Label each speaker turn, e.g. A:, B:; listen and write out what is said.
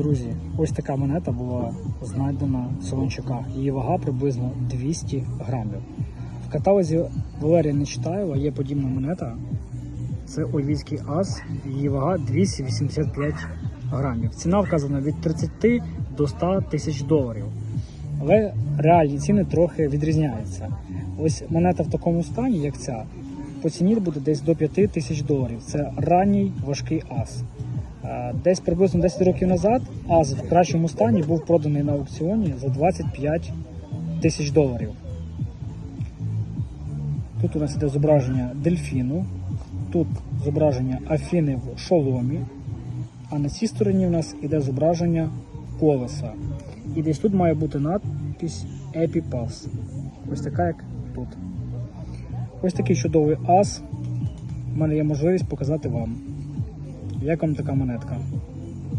A: Друзі, ось така монета була знайдена в Солончуках. Її вага приблизно 200 грамів. В каталозі Валерія Нечитаєва є подібна монета. Це Ольвійський ас, її вага 285 грамів. Ціна вказана від 30 до 100 тисяч доларів. Але реальні ціни трохи відрізняються. Ось монета в такому стані, як ця, по ціні буде десь до 5 тисяч доларів. Це ранній важкий ас. Е, Десь приблизно 10 років назад ас в кращому стані був проданий на аукціоні за 25 тисяч доларів. Тут у нас іде зображення дельфіну, тут зображення Афіни в шоломі, а на цій стороні у нас іде зображення колеса. І десь тут має бути надпись Epipulse. Ось така, як тут. Ось такий чудовий ас. У мене є можливість показати вам. Як вам така монетка?